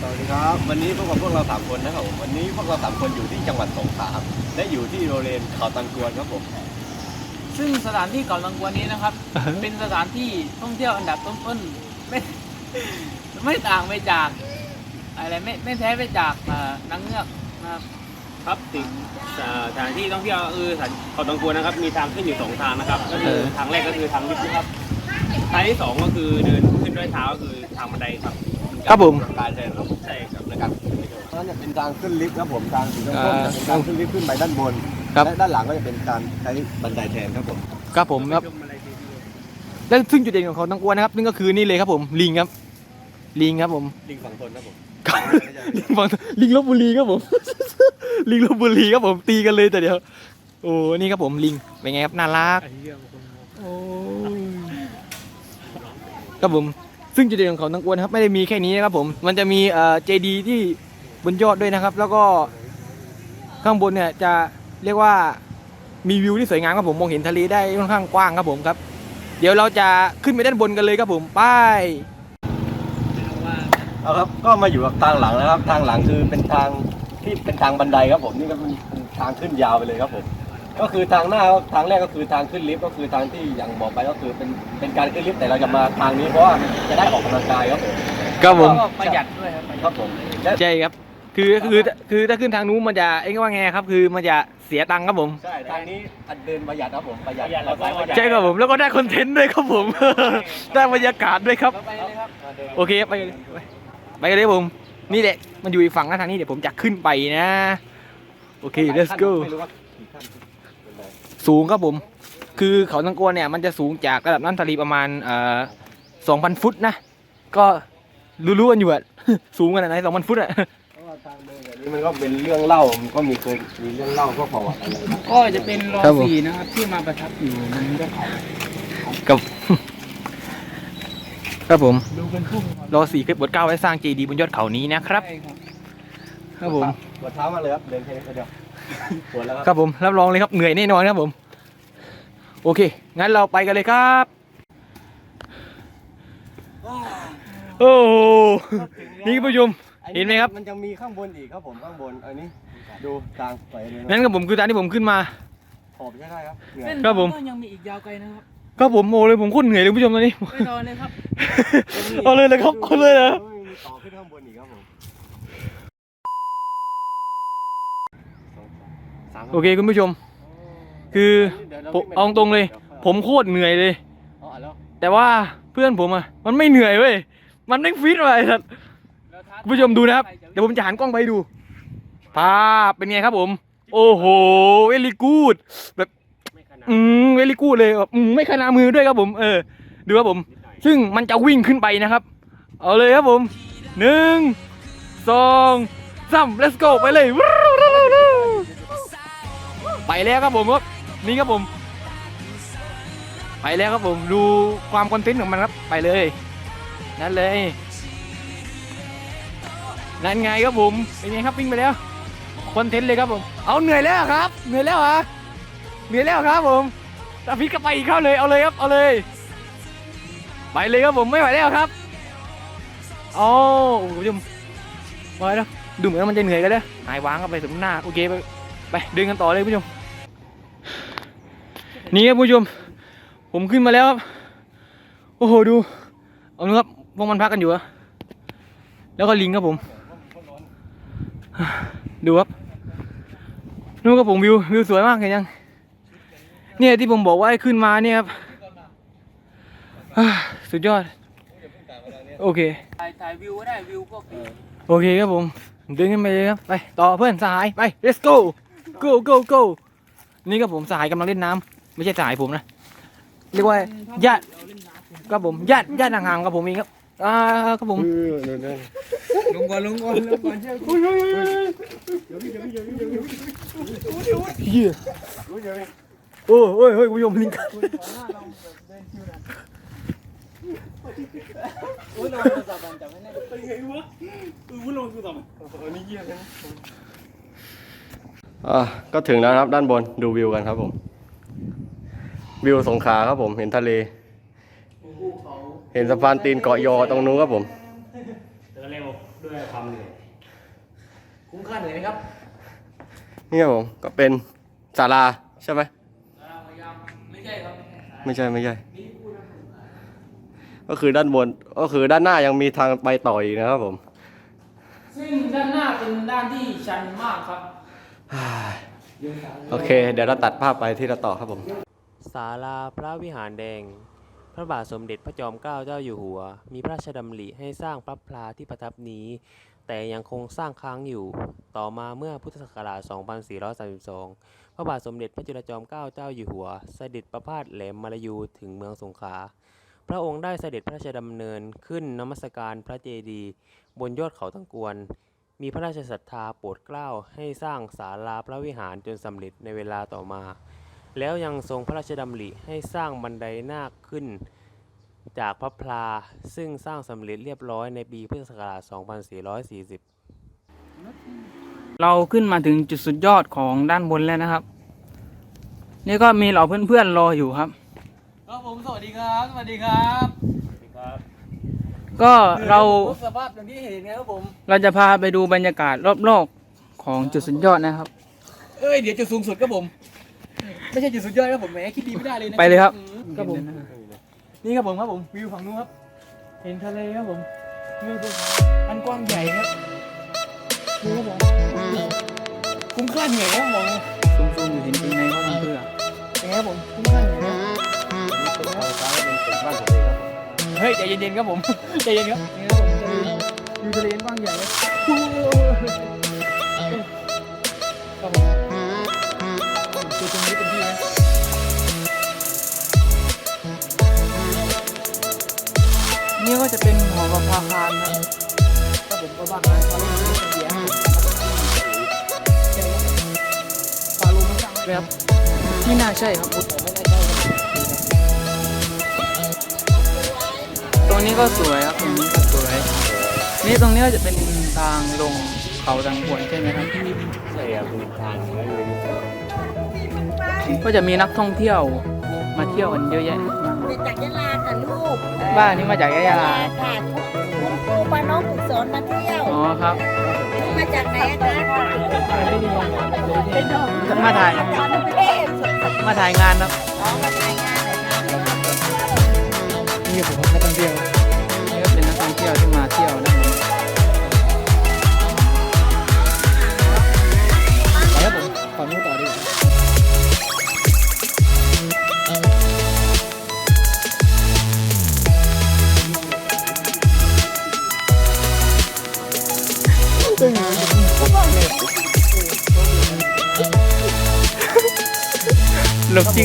สวัสดีครับ วันนี้พบกับพวกเราสามคนนะครับผมวันนี้พวกเราสามคนอยู่ที่จังหวัดสงขลาครับและอยู่ที่โรงเรียนเขาตังกวนครับผมซึ่งสถานที่เก่าลังกวนนี้นะครับ เป็นสถานที่ท่องเที่ยวอันดับต้นๆไม่ไม่ต่างไปจากอะไรไม่ไม่แพ้ไปจากเอ่อนางเงือกนะครับ ครับติดสถานที่ท่องเที่ยวก็คือสถานเขาตังกวนนะครับ มีทางขึ้นอยู่สองทางนะครับ ก็คือทางแรกก็คือทางลิฟต์ครับทางที่สองก็คือเดินขึ้นด้วยเท้าก็คือทางบันไดครับ ครับผม การแทนครับใช่ครับในการนั่นจะเป็นทางขึ้นลิฟต์ครับผมทางสีส้มอ่าๆจะเป็นทางขึ้นลิฟต์ขึ้นไปด้านบนครับ และด้านหลังก็จะเป็นการใช้บันไดแทนครับผมครับผมครับชมอะไรดีและซึ่งจุดเด่นของเขาตังกวนนะครับ นั่นก็คือนี่เลยครับผม ลิงครับ ลิงครับผม ลิงฝั่งทนครับผมลิงฝั่งลิงลบบุรีครับผม ลิงลบบุรีครับผม ตีกันเลยแต่เดียว โอ้ นี่ครับผมลิง เป็นไงครับ น่ารักไอ้เรื่องคนมองโอ้ยครับผม ซึ่งจุดเด่นของเขาตังกวนครับไม่ได้มีแค่นี้นะครับผมมันจะมีเจดีที่บนยอดด้วยนะครับ แล้วก็ข้างบนเนี่ยจะเรียกว่ามีวิวที่สวยงามครับผมมองเห็นทะเลได้ค่อนข้างกว้างครับผมครับ เดี๋ยวเราจะขึ้นไปด้านบนกันเลยครับผมไปเอาครับก็มาอยู่กับทางหลังนะครับ ทางหลังคือเป็นทางที่เป็นทางบันไดครับผมนี่ก็เป็นทางขึ้นยาวไปเลยครับผม ก็คือทางหน้าทางแรกก็คือทางขึ้นลิฟต์ก็คือทางที่อย่างบอกไปก็คือเป็นเป็นการขึ้นลิฟต์แต่เราจะมาทางนี้เพราะว่าจะได้ออกกำลังกายครับผมครับผมก็ประหยัดด้วยครับครับผมและใช่ครับ คือคือคือถ้าขึ้นทางนู้นมันจะเอ้ยว่าไงครับ คือมันจะเสียตังค์ครับผมใช่ทางนี้อันเดินประหยัดครับผมประหยัดเราใช้ประหยัดใช่ครับผมแล้วก็ได้คอนเทนต์ด้วยครับผม ได้บรรยากาศด้วยครับเราไปเลยครับโอเคไปกันเลยไปไปกันเลยครับผม นี่แหละมันอยู่อีกฝั่งนะทางนี้เดี๋ยวผมจะขึ้นไปนะ โอเค let's go สูงครับผม คือเขาตังกวนเนี่ยมันจะสูงจากระดับน้ำทะเลประมาณเอ่อสองพันฟุตนะ ก็รู้ๆกันอยู่อะสูงขนาดไหนสองพันฟุตอะเพราะว่าทางเดินแบบนี้มันก็เป็นเรื่องเล่ามันก็มีเคยมีเรื่องเล่าพวกประวัติอะไรก็จะเป็นรอครับผมสี่นะครับที่มาประทับอยู่บนยอดเขากับครับผมดูเป็นพุ่มรอสี่คลิปบทเก้าไว้สร้างเจดีย์บนยอดเขานี้นะครับใช่ครับ ครับผมปวดเท้ามาเลยครับเดินแค่นี้เดียวปวดแล้วครับครับผมรับรองเลยครับเหนื่อยแน่นอนครับผม โอเค งั้นเราไปกันเลยครับ โอ้โหนี่คุณผู้ชมเห็นไหมครับ มันจะมีข้างบนอีกครับผมข้างบนอันนี้ดูทางไปเลยนั่นครับผมคือทางที่ผมขึ้นมา ขอบใช่ได้ครับเหนื่อยเส้นครับผมก็ยังมีอีกยาวไกลนะครับก็ผมโอ้เลยผมโคตรเหนื่อยเลยคุณผู้ชมตอนนี้ไม่รอเลยครับ เอาเลยเลยครับเอาเลยนะ มีต่อขึ้นข้างบนอีกครับผมสามโอเคคุณผู้ชม คือผมเอาตรงเลย ผมโคตรเหนื่อยเลย อ๋อแล้วแต่ว่าเพื่อนผมอะมันไม่เหนื่อยเว้ยมันไม่ฟิตว่ะไอ้สัสคุณผู้ชมดูนะครับ เดี๋ยวผมจะหันกล้องไปดูภาพเป็นไงครับผม โอ้โหเวลีกูดแบบอืมเวลีกูดเลยแบบอืมไม่ขนามือด้วยครับผม เออ ดูครับผม ซึ่งมันจะวิ่งขึ้นไปนะครับ เอาเลยครับผมหนึ่งสองสาม let's go ไปเลย ไปแล้วครับผมครับ นี่ครับผม ไปแล้วครับผมดูความคอนเทนต์ของมันครับไปเลย นั่นเลย นั่นไงครับผมเป็นไงครับวิ่งไปแล้วคอนเทนต์เลยครับผม เอาเหนื่อยแล้วครับเหนื่อยแล้วเหรอเหนื่อยแล้วครับผมตาพิษก็ไปอีกเข้าเลยเอาเลยครับเอาเลย ไปเลยครับผมไม่ไหวแล้วครับโอ้คุณผู้ชมไปแล้วดูเหมือนว่ามันจะเหนื่อยกันแล้วหายวางเข้าไปสมหน้าโอเคไปไปเดินกันต่อเลยคุณผู้ชม นี่ครับผู้ชม ผมขึ้นมาแล้วครับ โอ้โหดู เอาดูครับพวกมันพักกันอยู่อะแล้วก็ลิงครับผม ดูครับนู่นครับผมวิววิวสวยมากเห็นยัง เนี่ยที่ผมบอกว่าให้ขึ้นมาเนี่ยครับสุดยอด โอเค ถ่ายถ่ายวิวก็ได้วิวก็โอเคครับผมเดินขึ้นไปเลยครับ ไป ต่อเพื่อนสหาย ไป let's go go go go นี่ครับผมสหายกำลังเล่นน้ำ ไม่ใช่สหายผมนะเรียกว่าญาติครับผมญาติญาติห่างๆกับผมเองครับอ่าครับผมลงก่อนลงก่อนลงก่อนเชื่อกูเฮียโอ้ยโอ้ยโอ้ยคุณผู้ชมลิงกัดโอ้ยลงโทรศัพท์มันจับไม่ได้อ่าก็ถึงแล้วครับด้านบนดูวิวกันครับผม วิวสงขลาครับผมเห็นทะเล เห็นสะพานตีนเกาะยอตรงนู้นครับผมเดินเร็วด้วยความเหนื่อยคุ้มค่าเหนื่อยไหมครับนี่ครับผมก็เป็นศาลาใช่ไหมไม่ใช่ครับไม่ใช่ไม่ใช่ ก็คือด้านบนก็คือด้านหน้ายังมีทางไปต่ออีกนะครับผม ซึ่งด้านหน้าเป็นด้านที่ชันมากครับ โอเค เดี๋ยวเราตัดภาพไปที่เราต่อครับผม ศาลาพระวิหารแดง พระบาทสมเด็จพระจอมเกล้าเจ้าอยู่หัว มีพระราชดำริให้สร้างพระพลาที่ประทับนี้ แต่ยังคงสร้างค้างอยู่ ต่อมาเมื่อพุทธศักราช 2432 พระบาทสมเด็จพระจุลจอมเกล้าเจ้าอยู่หัว เสด็จประพาสแหลมมาลายูถึงเมืองสงขลา พระองค์ได้เสด็จพระราชดำเนินขึ้นนมัสการพระเจดีย์บนยอดเขาตังกวนมีพระราชศรัทธาโปรดเกล้าให้สร้างศาลาพระวิหารจนสำเร็จในเวลาต่อมา แล้วยังทรงพระราชดำริให้สร้างบันไดนาคขึ้น จากพระพลาซึ่งสร้างสำเร็จเรียบร้อยในปีพุทธศักราช 2440 เราขึ้นมาถึงจุดสุดยอดของด้านบนแล้วนะครับ นี่ก็มีเหล่าเพื่อนๆรออยู่ครับครับผมสวัสดีครับ สวัสดีครับก็เราสภาพอย่างที่เห็นครับผมเราจะพาไปดูบรรยากาศรอบๆของจุดสุดยอดนะครับ เอ้ยเดี๋ยวจุดสูงสุดครับผม ไม่ใช่จุดสุดยอดครับผมแหมคิดดีไม่ได้เลยนะไปเลยครับ ครับผมนี่ครับผมครับผมวิวฝั่งนู้นครับ เห็นทะเลครับผมวิวภูเขาอันกว้างใหญ่ครับดูครับผมคุ้มค่าเหนื่อยครับผมซูมๆอยู่เห็นเป็นไงก็ทำเพื่อเป็นไงครับผมคุ้มค่าเหนื่อยครับเฮ้ยใจเย็นๆครับผมใจเย็นครับนี่ครับผมทะเลวิวทะเลกว้างใหญ่ครับโอ้โหครับผมดูตรงนี้เป็น นะนี่ก็จะเป็นหอประภาคารครับถ้าผมก็บ้านนั้นเขาเรียกว่าเสียฟาลูมันสั่งเลยครับไม่น่าใช่ครับตรงนี้ก็สวยครับตรงนี้ก็สวย นี่ตรงนี้ก็จะเป็นทางลงเขาดังบวนใช่ไหมครับใช่ครับเป็นทางแล้วเลยก็จะมีนักท่องเที่ยว มาเที่ยวกันเยอะแยะมากมาจากยะลาค่ะลูกบ้านนี้มาจากยะลา ค่ะคุณครูพาน้องฝึกสอนมาเที่ยวอ๋อครับมาจากไหนอะคะเป็นน้องมาถ่ายกรุงเทพมาถ่ายงานครับอ๋อมาถ่ายงานเลยค่ะนี่ผมนักท่องเที่ยวนี่ก็เป็นนักท่องเที่ยวที่มาเที่ยวนะ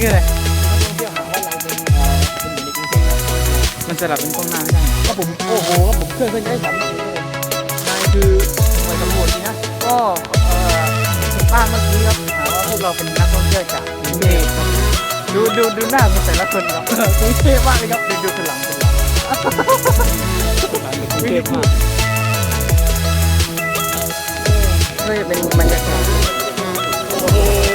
งเทพครับมันสลับเป็นกล้องหน้าไม่ได้ครับผมโอ้โหครับผมเครื่องเคยได้สามสิบเลยนายคือหน่วยตำรวจนี่นะก็เอ่อบ้านเมื่อกี้ครับหาว่าพวกเราเป็นนักท่องเที่ยวจากกรุงเทพครับดูดูดูหน้าของแต่ละคนครับกรุงเทพมากเลยครับดูดูคนหลังคนหลังกรุงเทพมากก็จะเป็นบรรยากาศโอ้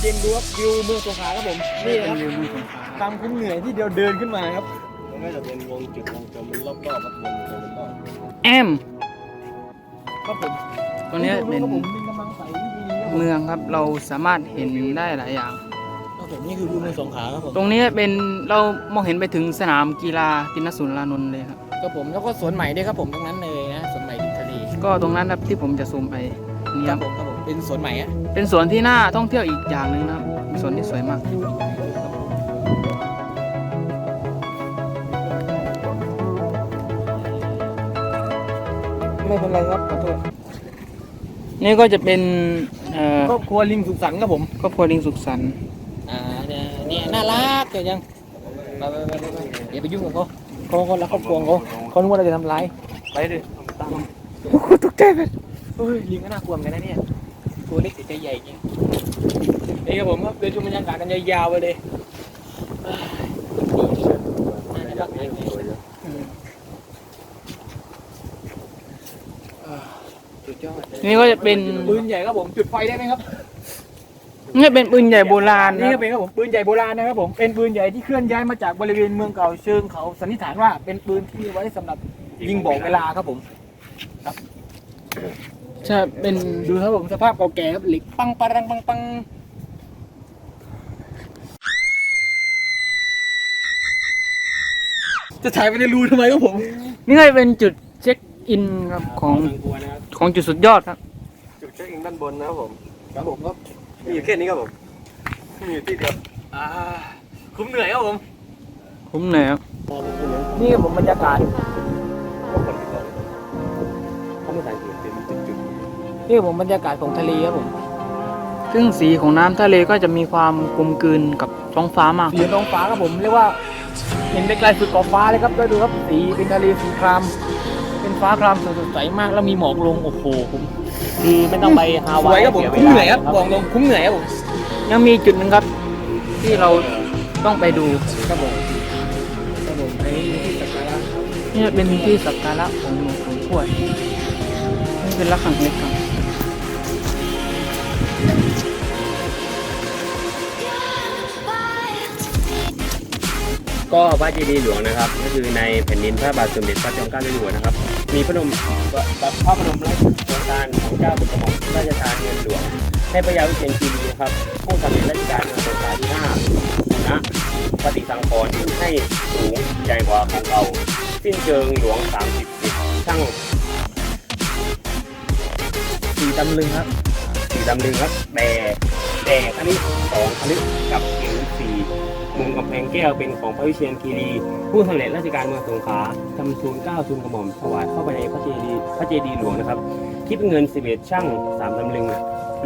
เลยครับผมลมเย็นดูครับวิวเมืองสงขลาครับผมนี่นะครับวิวเมืองสงขลาความคุ้มเหนื่อยที่เดียวเดินขึ้นมาครับมันก็จะเป็นวงจุดวงกลมรอบๆครับวงกลมรอบแอมครับผมตรงนี้เป็นครับผมมีกำลังใสดีครับผมเมืองครับเราสามารถเห็นได้หลายอย่างครับผมนี่คือวิวเมืองสงขลาครับผมตรงนี้เป็นเรามองเห็นไปถึงสนามกีฬาตินสุรานนท์เลยครับครับผมแล้วก็สวนใหม่ด้วยครับผมตรงนั้นเลยนะสวนใหม่ริมทะเลก็ตรงนั้นครับที่ผมจะซูมไปนี่คครัรับบผมครับผม เป็นสวนใหม่อะเป็นสวนที่น่าท่องเที่ยวอีกอย่างหนึ่งนะครับสวนที่สวยมาก ไม่เป็นไรครับขอโทษนี่ก็จะเป็นเอ่อครอบครัวลิงสุขสันต์ครับผมครอบครัวลิงสุขสันต์อ่าเนี่ยเนี่ยน่ารักเกิดยังไปไปไปไปไปอย่าไปยุ่งกับเขาเขาเขารักครอบครัวของเขาเขานึกว่าเราจะทำร้ายไปดิตามโอ้โหตกใจเลยเฮ้ยลิงก็น่ากลัวเหมือนกันนะเนี่ย ตัวเล็กแต่ใจใหญ่จริงนี่ครับผมครับเดินชมบรรยากาศกันยาวๆไปเลยเอ้ยน่ารักมากเลยอืมอ่าสุดยอดนี่ก็จะเป็นปืนใหญ่ครับผมจุดไฟได้ไหมครับนี่เป็นปืนใหญ่โบราณนี่นะคก็รับเป็นครับผมปืนใหญ่โบราณนะครับผมเป็นปืนใหญ่ที่เคลื่อนย้ายมาจากบริเวณเมืองเก่าเชิงเขาสันนิษฐานว่าเป็นปืนที่ไว้สำหรับยิงบอกเวลาครับผมครับ ใช่เป็นดูครับผมสภาพเก่าแก่ครับเหล็กปังปังปังปังจะถ่ายไปในรูทำไมครับผม นี่ก็เป็นจุดเช็คอินครับของของจุดสุดยอดครับ จุดเช็คอินด้านบนนะครับผมครับผมครับมีอยู่แค่นี้ครับผมมีอยู่ที่เดียวอ่าคุ้มเหนื่อยครับผมคุ้มเหนื่อยครับนี่ครับผมบรรยากาศเขาไม่สั นี่ครับผมบรรยากาศของทะเลครับผมซึ่งสีของน้ำทะเลก็จะมีความกลมกลืนกับท้องฟ้ามากสีท้องฟ้าครับผมเรียกว่าเห็นไกลๆสุดขอบฟ้าเลยครับก็ดูครับสีเป็นทะเลสีคราม เป็นฟ้าครามสดใสมากแล้วมีหมอกลงโอ้โหผมคือไม่ต้องไปฮาสวาวยยครับผมสีคุ้มวลาเหนื่อยครับบอกตรงคุ้มเหนื่อยครับผมยังมีจุดหนึ่งครับ ที่เราต้องไปดูครับผมครับผมไอ้ที่สักการะนี่เป็นที่สักการะของหลวงปู่ทวดนี่เป็นระฆังเล็กครับ ก็พระเจดีย์หลวงนะครับ ก็คือในแผ่นดินพระบาทสมเด็จพระจอมเกล้าเจ้าอยู่หัวนะครับ มีพระบรมพระบรมราชโครงการของเจ้าบุตรหม่อมราชทานเงินหลวงให้พระยาวิเชียรคีรีนะครับผู้สำเร็จราชการในสงขลาที่ห้านะปฏิสังขรณ์ที่ให้สูงใหญ่กว่าของเราสิ้นเชิงหลวง30สิบช่างสีตำลึงครับ สีดำลึงครับแต่แต่ครั้งนี้สองครั้งนี้กับเข็มสี่มุมกำแพงแก้วเป็นของพระวิเชียรคีรีผู้สำเร็จราชการเมืองสงขลาทำทูลเก้าทูลกระหม่อมถวายเข้าไปในพระเจดีย์พระเจดีย์หลวงนะครับ คิดเป็นเงิน11ช่างสามตำลึง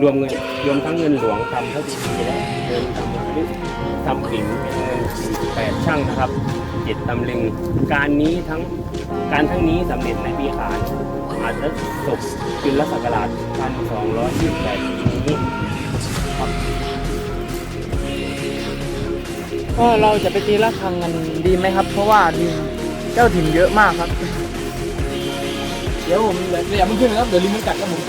รวมเงินรวมทั้งเงินหลวงทำพระเจดีย์และเงินทำลึกทำขิงเป็นเงิน48ช่างนะครับเจ็ดตำลึง การนี้ทั้งการทั้งนี้สำเร็จในปีขาน อาจจะตกจุลศักราช1228ปีนี้ก็เราจะไปตีระฆังกันดีไหมครับ เพราะว่าดินเจ้าถิ่นเยอะมากครับ เดี๋ยวผมเดี๋ยวมันขึ้นนะครับเดี๋ยวลิงมันกัดครับผม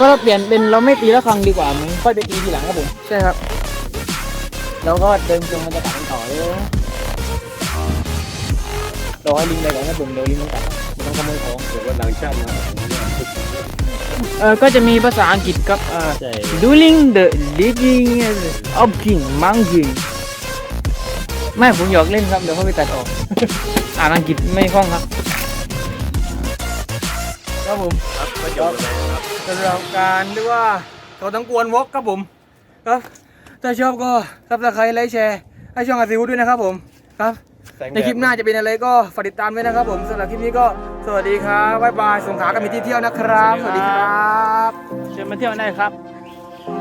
ก็เปลี่ยนเป็นเราไม่ตีระฆังดีกว่าไหมค่อยไปตีทีหลังครับผมใช่ครับ แล้วก็เดินชมบรรยากาศกันต่อเลยรอให้ลิงไปก่อนครับผมเดี๋ยวลิงมันกัดมันต้อง ขโมยของเดี๋ยววันหลังชาตินะครับเออก็จะมีภาษาอังกฤษครับเอ่อ ใช่ dueling the living of king monkey ไม่ผมหยอกเล่นครับ เดี๋ยวเขาไปตัดออก อ่านอังกฤษไม่คล่องครับ ครับผม ครับก็จบแล้วนะครับ สำหรับการเรียกว่าเขาทั้งกวนวอกครับผมครับ ถ้าชอบก็ซับสไครต์ไลค์แชร์ ให้ช่องอาซิวด้วยนะครับผมครับ ในคลิปหน้าจะเป็นอะไรก็ฝากติดตามด้วยนะครับ ผมสำหรับคลิปนี้ก็สวัสดีครับบ๊ายบายสงขลาก็มีที่เที่ยวนะครับ สวัสดีครับ เชิญมาเที่ยวได้ครับ